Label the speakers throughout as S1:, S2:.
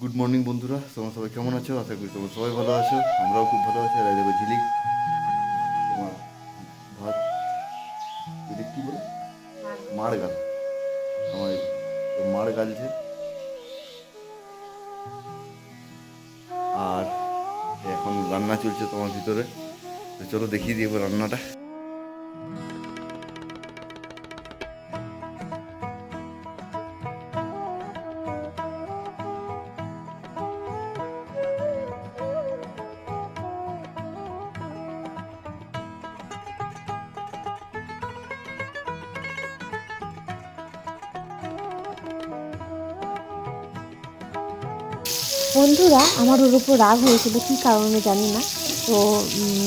S1: Good morning বন্ধুরা। তোমরা সবাই কেমন আছো? আশা করি তোমরা সবাই ভালো আছো। আমরাও খুব ভালো আছি। আর দেখো ঝিলিক, তোমার ভাত ঝিলিক কী বলে? মার গাল। আমার মার গালছে আর এখন রান্না চলছে তোমার ভিতরে। চলো দেখিয়ে এবার রান্নাটা।
S2: বন্ধুরা, আমার ওর উপর রাগ হয়েছিল, কী কারণে জানি না। তো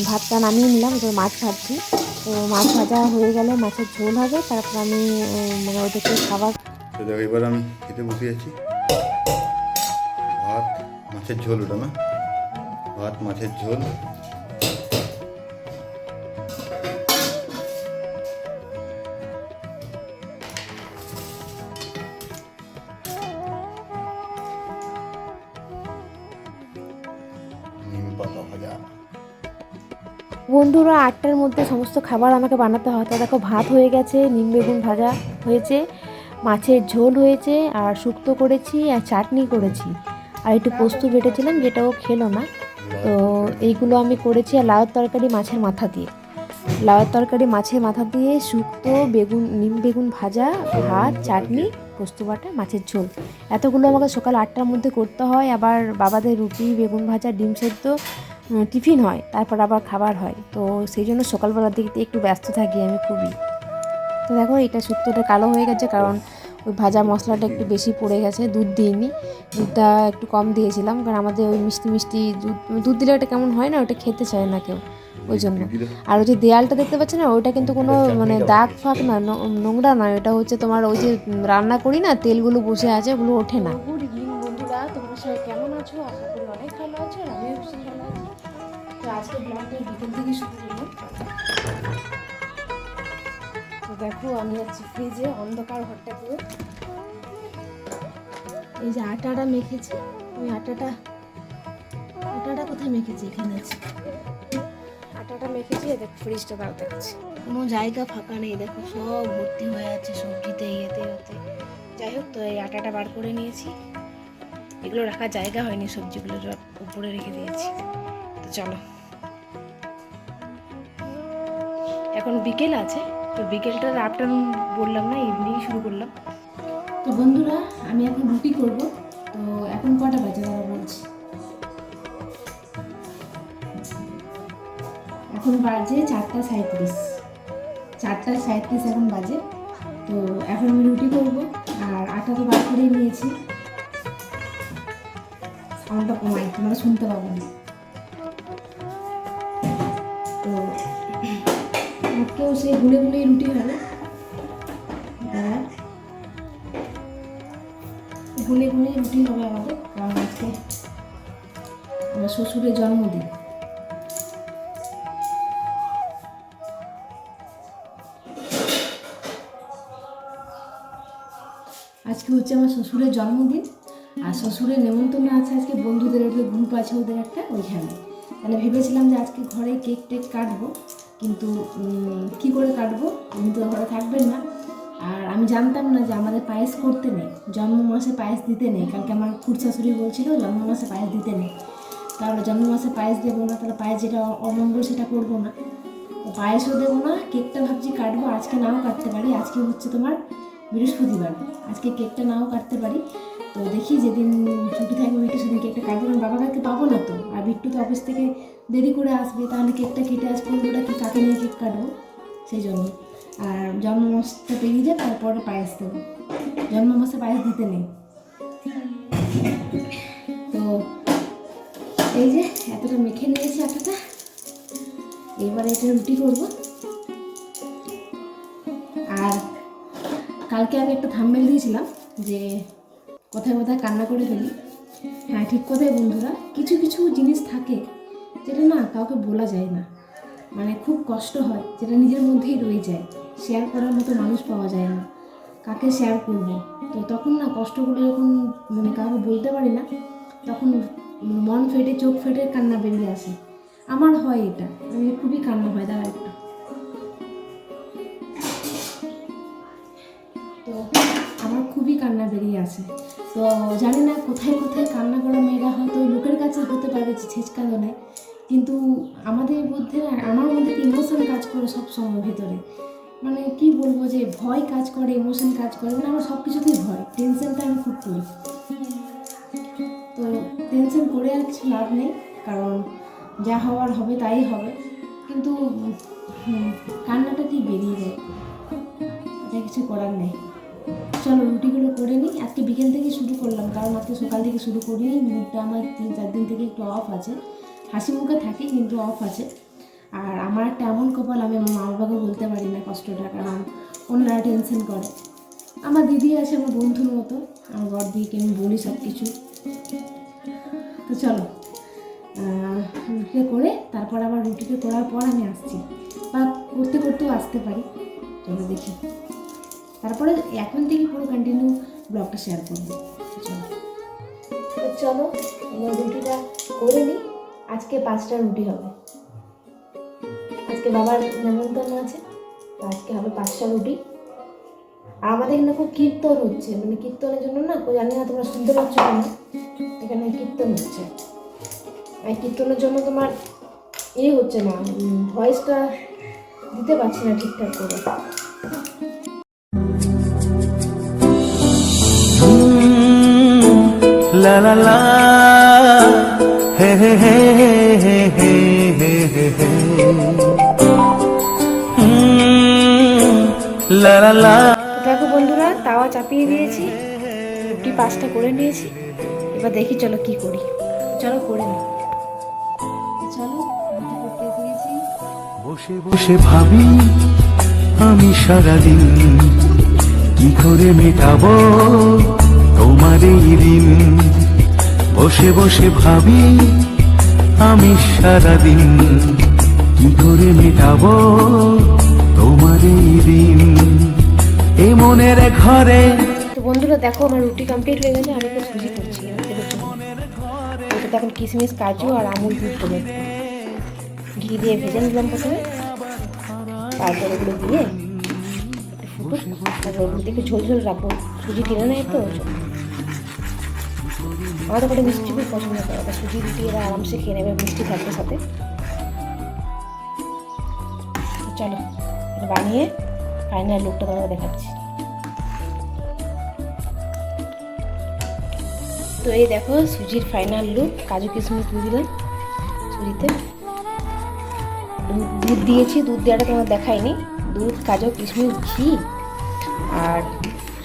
S2: ভাতটা নামিয়ে নিলাম ওদের মাছ ভাজছি। তো, মাছ ভাজা হয়ে গেলে মাছের ঝোল হবে, তারপর আমি মানে ওদেরকে খাবার
S1: এবার আমি খেতে বসে আছি। ভাত, মাছের ঝোল ওটা না? ভাত, মাছের ঝোল।
S2: বন্ধুরা আটটার মধ্যে সমস্ত খাবার আমাকে বানাতে হয়। তো দেখো ভাত হয়ে গেছে, নিম বেগুন ভাজা হয়েছে, মাছের ঝোল হয়েছে, আর শুক্তো করেছি, আর চাটনি করেছি। আর একটু পোস্ত বেটেছিলাম, যেটাও খেলো না। তো এইগুলো আমি করেছি, আর লাউয়ের তরকারি মাছের মাথা দিয়ে। লাউয়ের তরকারি মাছের মাথা দিয়ে শুক্তো, বেগুন, নিম বেগুন ভাজা, ভাত, চাটনি, পোস্ত বাটা, মাছের ঝোল। এতগুলো আমাকে সকাল আটটার মধ্যে করতে হয়। আবার বাবাদের রুটি, বেগুন ভাজা, ডিম সেদ্ধ টিফিন হয় তারপর আবার খাবার হয়। তো সেই জন্য সকালবেলার দিকে একটু ব্যস্ত থাকি আমি খুবই। তো দেখো এটা শুক্তোটা কালো হয়ে গেছে কারণ ওই ভাজা মশলাটা একটু বেশি পড়ে গেছে দুধ দিইনি। দুধটা একটু কম দিয়েছিলাম কারণ আমাদের ওই মিষ্টি মিষ্টি দুধ দুধ দিলে ওটা কেমন হয় না ওটা খেতে চায় না কেউ। ওই জন্য। আর ওই যে দেয়ালটা দেখতে পাচ্ছ না ওইটা কিন্তু কোনো মানে দাগ ফাগ না নোংরা নয় ওটা হচ্ছে তোমার ওই যে রান্না করি না তেলগুলো বসে আছে ওগুলো ওঠে না। গুড ইভিনিং বন্ধুরা তোমরা সবাই কেমন আছো? আশা করি অনেক তো আজকে ব্লগটা বিকেল থেকে শুরু করলাম তো দেখো, আমি আছি ফ্রিজে, অন্ধকার ঘরটা পুরো। এই যে আটাটা মেখেছি, ওই আটাটা আটাটা কোথায় মেখেছি? এখানে আছে। আটাটা মেখেছি দেখো ফ্রিজটা তাও দেখাচ্ছি। কোনো জায়গা ফাঁকা নেই, দেখো, সব ভর্তি হয়ে আছে, সবজিতে, ইয়েতে ওতে যাই হোক, তো এই আটাটা বার করে নিয়েছি। এগুলো রাখার জায়গা হয়নি, সবজিগুলো উপরে রেখে দিয়েছি। তো চলো। এখন বিকেল আছে, তো বিকেলটা আফটারনুন বললাম না ইভিনিং শুরু করলাম। তো বন্ধুরা, আমি এখন রুটি করব, তো এখন কটা বাজে দাদা বলছি? এখন বাজে চারটা সাঁত্রিশ চারটা সাঁত্রিশ এখন বাজে, তো এখন আমি রুটি করব, আর আটা তো বার করেই নিয়েছি। সাউন্ডটা কমাই, তোমরা শুনতে পাবো না। আজকেও সেই গুলে গুলেই রুটি হবে দাঁড়া গুলে গুলেই রুটি হবে আমাদের কারণ আজকে আমার শ্বশুরের জন্মদিন। আজকে হচ্ছে আমার শ্বশুরের জন্মদিন। আর শ্বশুরের নেমন্তন্ন আছে আজকে বন্ধুদের, ওদের গ্রুপ আছে ওদের একটা ওইখানে। তাহলে ভেবেছিলাম যে আজকে ঘরে কেক টেক কাটবো। কিন্তু কি করে কাটবো? উনি তো ঘরে থাকবেন না। আর আমি জানতাম না যে আমাদের পায়েস করতে নেই। জন্ম মাসে পায়েস দিতে নেই। কালকে আমার খুড় শাশুড়ি বলছিল জন্ম মাসে পায়েস দিতে নেই। তাহলে জন্ম মাসে পায়েস দেবো না, তাহলে পায়েস যেটা অমঙ্গল সেটা করব না। পায়েসও দেবো না, কেকটা ভাবছি কাটবো। আজকে নাও কাটতে পারি। আজকে হচ্ছে তোমার বৃহস্পতিবার। আজকে কেকটা নাও কাটতে পারি। তো দেখি যেদিন ছুটি থাকবে বিট্টু সেদিন কেকটা কাটবো, কারণ বাবা কালকে পাবো না তো। আর বিট্টু তো অফিস থেকে দেরি করে আসবে, তাহলে কেকটা কেটে আসবে ওটা কি কাকে নিয়ে কেক কাটবো, সেই জন্য। আর জন্ম মাসটা পেরিয়ে যায়, তারপরে পায়েস দেবো। জন্ম মাসে পায়েস দিতে নেই। তো এই যে, এতটা মেখে নিয়েছি আটাটা। এবার এটা রুটি করব। আর কালকে আমি একটা থাম্বেল দিয়েছিলাম যে কোথায় কথায় কান্না করে ফেলি। হ্যাঁ ঠিক কথাই বন্ধুরা। কিছু কিছু জিনিস থাকে যেটা না কাউকে বলা যায় না। মানে খুব কষ্ট হয়, যেটা নিজের মধ্যেই রয়ে যায়। শেয়ার করার মতো মানুষ পাওয়া যায় না। কাকে শেয়ার করব? তো তখন না কষ্টগুলো যখন মানে কাউকে বলতে পারি না, তখন মন ফেটে, চোখ ফেটে কান্না বেরিয়ে আসে। আমার হয় এটা। আমি খুবই কান্না হয় দাঁড়া খুবই কান্না বেরিয়ে আসে তো জানি না কোথায় কোথায় কান্না করা মেয়েরা হয়তো লোকের কাছে হতে পারে ছেচকাদনায় কিন্তু আমাদের মধ্যে আমার মধ্যে ইমোশন কাজ করে সব সময় ভেতরে? মানে কি বলব যে ভয় কাজ করে ইমোশন কাজ করে মানে আমার সব কিছুতেই ভয়। টেনশনটা আমি খুব করি। তো টেনশন করে আর কিছু লাভ নেই, কারণ যা হওয়ার হবে তাই হবে। কিন্তু কান্নাটা কি বেরিয়ে যায়। এটা কিছু করার নেই। চলো রুটিগুলো করে নিই। আজকে বিকেল থেকে শুরু করলাম কারণ আজকে সকাল থেকে শুরু করিনি মুডটা আমার তিন চার দিন থেকে একটু অফ আছে। হাসি মুখে থাকি কিন্তু অফ আছে। আর আমার একটা এমন কপাল আমি আমার মা বাবাকে বলতে পারি না কষ্টটা কারণ অন্যরা টেনশন করে। আমার দিদি আছে আমার বন্ধুর মতো। আমার বর দিদিকে আমি বলি সব কিছু তো চলো আহ, রুটিটা করে তারপর আবার রুটিটা করার পর আমি আসছি। বা করতে করতেও আসতে পারি। চলো দেখি। তারপরে এখন থেকে পুরো কন্টিনিউ ব্লগটা শেয়ার করব। চলো। রুটিটা করে নিই। আজকে পাঁচটা রুটি হবে। আজকে বাবার নেমন্তন্ন আছে আজকে হবে পাঁচটা রুটি। আমাদের এখানে খুব কীর্তন হচ্ছে মানে কীর্তনের জন্য না জানি না তোমরা শুনতে পাচ্ছ না এখানে কীর্তন হচ্ছে। আর কীর্তনের জন্য তোমার ইয়ে হচ্ছে না ভয়েসটা দিতে পারছি না ঠিকঠাক করে।
S3: He he. Mm, La la la.
S2: দেখো বন্ধুরা তাওয়া চাপিয়ে দিয়েছি। রুটি পাঁচটা করে নিয়েছি। এবার দেখি চলো কি করি। চলো করে নিই চলো
S3: বসে বসে ভাবি আমি সারাদিন কি করে মেটাবো? তোমার এই বসে বসে ভাবি, আমি সারাদিন কি করে মেটাবো তোমার এই ঋণ। এ মনের ঘরে
S2: তো বন্ধুরা, দেখো আমার রুটি কমপ্লিট হয়ে গেছে আমি। একটু সুজি করছি এখন কিশমিশ, কাজু আর আমুল দুধ দেবো। ঘি দিয়ে ভেজে নিলাম প্রথমে। তারপর ওগুলো দিয়ে তারপর ওগুলো একটু ঝোল ঝোল রাখব। সুজি কিনে নেয় তো? আমার তো করে মিষ্টি খুব পছন্দ করে ওটা সুজি রুটি এরা আরামসে খেয়ে নেবে, মিষ্টি থাকবে সাথে। চলো বানিয়ে ফাইনাল লুকটা তোমাকে দেখাচ্ছি। তো এই দেখো সুজির ফাইনাল লুক কাজু কিশমিশ দিয়ে দিলাম সুজিতে। দুধ দিয়েছি, দুধ দেওয়াটা তোমার দেখাইনি। দুধ, কাজু, কিশমিশ, ঘি আর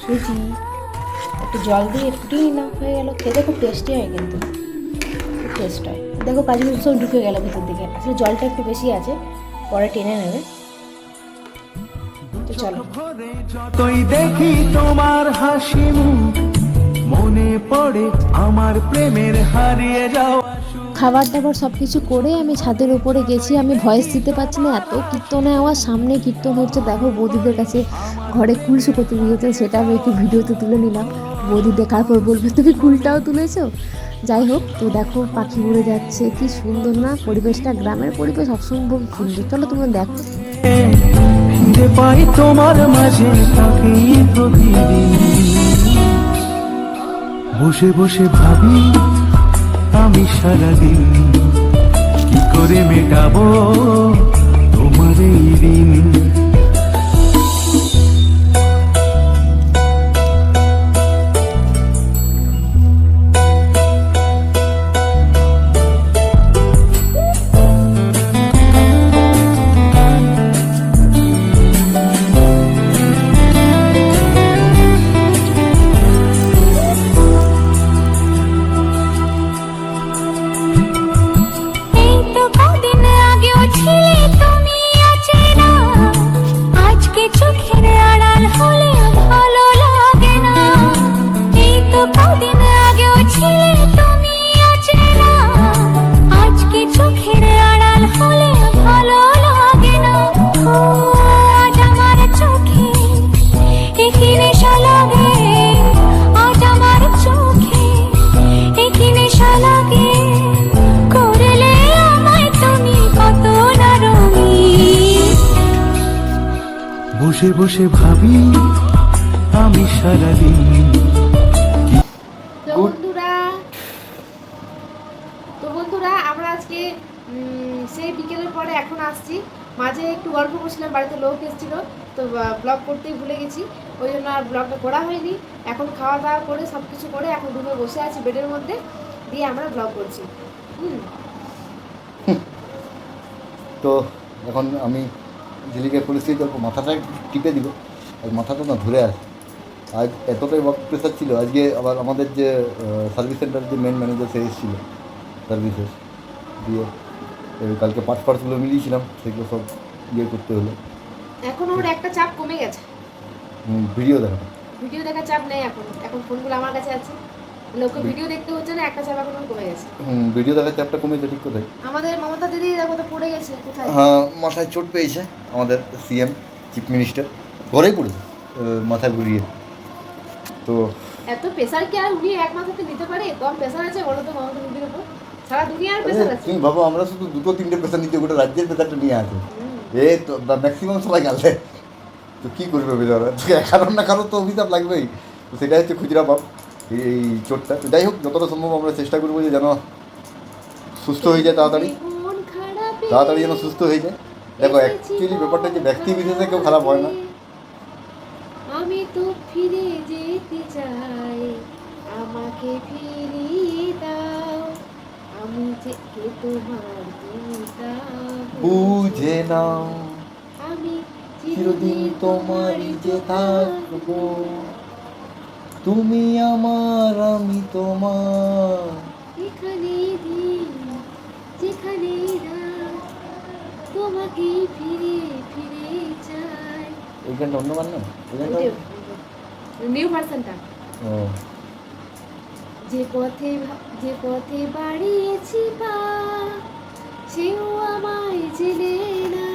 S2: সুজি। একটু জল দিয়ে ফুটিয়ে নিলাম হয়ে গেল খেতে খুব টেস্টি হয় কিন্তু। খুব টেস্ট হয়। দেখো কাজু কিশমিশ সব ঢুকে গেল ভিতর দিকে। আসলে জলটা একটু বেশি আছে পরে টেনে নেবে। তো চলো।
S3: যতই দেখি তোমার হাসি মুখ মনে পড়ে আমার প্রেমের হারিয়ে যাওয়া
S2: খাবার দাবার সব কিছু করে আমি ছাদের উপরে গেছি আমি ভয়েস দিতে পারছি না এত কীর্তনে আমার সামনে কীর্তন হচ্ছে। দেখো বৌদিদের কাছে ঘরে কুল শুকোতে দিয়েছে সেটা আমি একটু ভিডিওতে তুলে নিলাম। বৌদি দেখার পর বলবে, তুমি কুলটাও তুলেছো? যাই হোক, তো দেখো পাখি উড়ে যাচ্ছে, কি সুন্দর না? পরিবেশটা, গ্রামের পরিবেশ অসম্ভব সুন্দর। চলো তুমি দেখো।
S3: পাই তোমার মাঝে বসে বসে ভাবি, আমি সারাদিন কি করে মেটাবো তোমার এই ঋণ? বসে ভাবি আমি সারাদিন
S2: তো বন্ধুরা তো বন্ধুরা আমরা আজকে সেই বিকেলের পরে এখন আসছি। মাঝে একটু গল্প করছিলাম বাড়িতে লোক এসেছিল তো ব্লগ করতেই ভুলে গেছি। ওই জন্য আর ব্লগটা করা হয়নি। এখন খাওয়া দাওয়া করে সব কিছু করে এখন রুমে বসে আছি বেডের মধ্যে দিয়ে আমরা ব্লগ করছি। হুম।
S1: তো এখন আমি ঝিলিকে পুলিশকে গল্প মাথাটা টিপে দিব। আর মাথাটা না ধরে আছে। আজ এতটাই ওয়ার্ক প্রেশার ছিল আজকে আবার আমাদের যে সার্ভিস সেন্টার যে মেন ম্যানেজার সে এসেছিল সার্ভিসের দিয়ে কালকে পার্টস পার্টসগুলো মিলিয়েছিলাম সেগুলো সব ইয়ে করতে হলো।
S2: এখন ওর একটা চাপ কমে গেছে।
S1: ভিডিও দেখানো
S2: ভিডিও দেখার চাপ নেই এখন। এখন ফোনগুলো আমার কাছে আছে। লোকে ভিডিও দেখতে হচ্ছে না একটা চাপ ওর কমে গেছে।
S1: ভিডিও দেখার চাপটা কমেছে ঠিক কোথায়
S2: আমাদের মমতা দিদি দেখো তো পড়ে গেছে কোথায়?
S1: হ্যাঁ মাথায় চোট পেয়েছে আমাদের সিএম চিফ মিনিস্টার। ঘরেই পড়েছে মাথা ঘুরিয়ে। তো
S2: এত প্রেসার কি আর উনি এক মাথাতে নিতে পারে? কম প্রেসার আছে বলো তো মমতা দিদির উপর সারা দুনিয়ার প্রেসার আছে।
S1: তুমি ভাবো আমরা শুধু দুটো তিনটে পেশা নিচ্ছি গোটা রাজ্যের পেশাটা নিয়ে আছে।
S2: হুম।
S1: এ তো ম্যাক্সিমাম সবাই গেলে। তো কী করবে বেচারা? কারণ না কারণ তো অভিশাপ লাগবেই। তো সেটা হচ্ছে খুচরা পাপ। এই চোটটা। যাই হোক যতটা সম্ভব আমরা চেষ্টা করব যে যেন সুস্থ হয়ে যায় তাড়াতাড়ি। তাড়াতাড়ি যেন সুস্থ হয়ে যায়। দেখো অ্যাকচুয়ালি ব্যাপারটা হচ্ছে ব্যক্তি বিশেষে কেউ খারাপ হয় না।
S2: আমি তো ফিরে যেতে চাই। আমাকে ফিরিয়ে দাও। আমি যে কে তোমার
S1: বুঝে নাও।
S2: আমি
S1: চিরদিন তোমারই যে থাকব। তুমি আমার আমি তোমার।
S2: এখানে যেখানে তোমাকে ফিরে ফিরে চাই।
S1: এই গানটা অন্য গান না?
S2: নিউ ভার্সনটা
S1: ও।
S2: যে পথে যে পথে বাড়িয়েছি পা সেও আমায় চেনে না।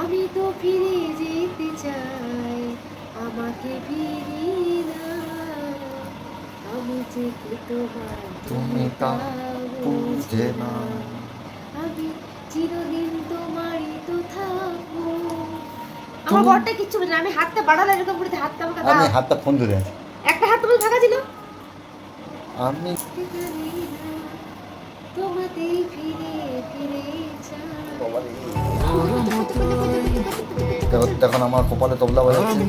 S2: আমি তো ফিরে যেতে চাই। আমাকে আমি যে তোমার
S1: তুমি তা বুঝে না।
S2: আমি চিরদিন তোমারই তো থাকব। আমার বরটা কিচ্ছু বোঝে না। আমি হাতটা বাড়ালে এরকম করে হাতটা আমাকে
S1: আমি হাতটা ফোন ধরে
S2: একটা হাত তুমি ফাঁকা ছিল
S1: আমি
S2: তোমাতে ফিরে ফিরে চাই।
S1: আমার কপালে তবলা বাজাচ্ছে।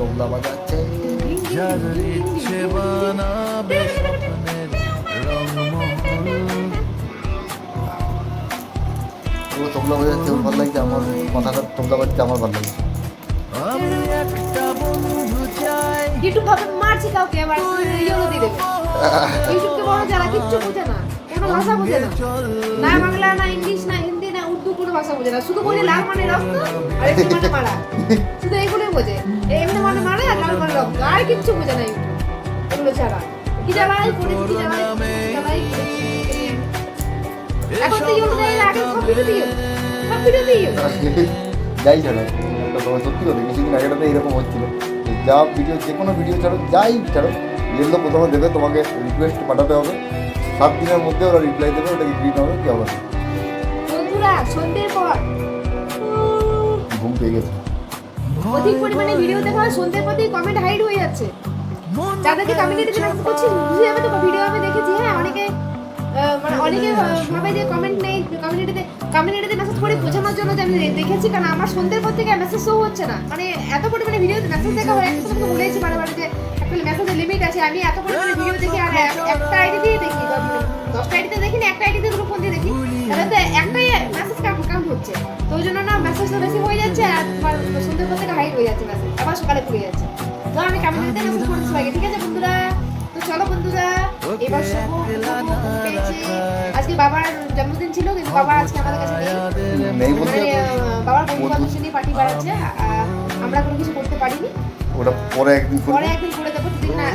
S1: তবলা বাজাচ্ছে।
S3: যার ইচ্ছে বানাবে স্বপ্নের রংমহল।
S1: ও তবলা বাজাচ্ছে ভালো লাগছে আমার মাথাটা তবলা বাজছে আমার ভালো লাগছে।
S2: ইউটিউব ভাবে মারছি কাউকে আবার ইয়েলো দিয়ে দেবে। ইউটিউবকে বড় যারা কিচ্ছু বোঝে না। কোনো ভাষা বোঝে না। না বাংলা না ইংলিশ না হিন্দি না উর্দু কোনো ভাষা বোঝে না। শুধু বলে লাল মানে রক্ত আর একটু মানে মারা। শুধু এইগুলোই বোঝে। এমনি মানে মারে আর লাল মানে রক্ত। আর কিচ্ছু বোঝে না ইউটিউব। এগুলো ছাড়া। কি জ্বালাই করেছি কি জ্বালাই জ্বালাই এখন তো ইউটিউব আগে সব ভিডিও দিও সব ভিডিও দিও
S1: যাই তোমার সত্যি কথা কিছুদিন আগেটাতে এরকম হচ্ছিল। যে ভিডিও যে কোনো ভিডিও ছাড়ো যাই ছাড়ো যেগুলো প্রথমে দেবে তোমাকে রিকোয়েস্ট পাঠাতে হবে। সাত দিনের মধ্যে ওরা রিপ্লাই দেবে ওটাকে গ্রিন হবে কি হবে?
S2: বন্ধুরা সন্ধ্যের পর।
S1: ঘুম পেয়ে গেছে।
S2: অধিক পরিমাণে ভিডিও দেখা হয় সন্ধ্যের পথেই কমেন্ট হাইড হয়ে যাচ্ছে। যাদেরকে কমিউনিটিতে মেসেজ করছি বুঝে যাবে তো ভিডিও আমি দেখেছি। হ্যাঁ অনেকে মানে অনেকে ভাবে যে কমেন্ট নেই কমিউনিটিতে কমিউনিটিতে মেসেজ করে বোঝানোর জন্য যে আমি দেখেছি কারণ আমার সন্ধ্যের পর থেকে মেসেজ শো হচ্ছে না। মানে এত পরিমাণে ভিডিওতে মেসেজ দেখা হয় একটা তোমাকে বলেছি বারে বারে যে অ্যাকচুয়ালি মেসেজের লিমিট আছে আমি এত পরিমাণে ভিডিও দেখি আর এক- একটা আইডি দিয়ে দেখি দশটা আইডিতে দেখি না একটা আইডিতে দুটো ফোন দিয়ে দেখি তাহলে তো একটাই মেসেজ কাউন্ট হচ্ছে। তো ওই জন্য না মেসেজটা বেশি হয়ে যাচ্ছে আর তোমার সন্ধ্যের পর থেকে হাইড হয়ে যাচ্ছে মেসেজ আবার সকালে পুড়ে যাচ্ছে। তো আমি কমিউনিটিতে মেসেজ করছি সবাইকে ঠিক আছে বন্ধুরা? তো চলো বন্ধুরা এবার শুভ শুভ আজকে বাবার জন্মদিন ছিল কিন্তু বাবা আজকে আমাদের কাছে নেই।
S1: নেই বলতে
S2: মানে বাবার বন্ধু বান্ধব নিয়ে পার্টি বাড়াচ্ছে আমরা কোনো কিছু করতে পারিনি।
S1: ওটা পরে একদিন
S2: পরে একদিন করে দেবো যদি না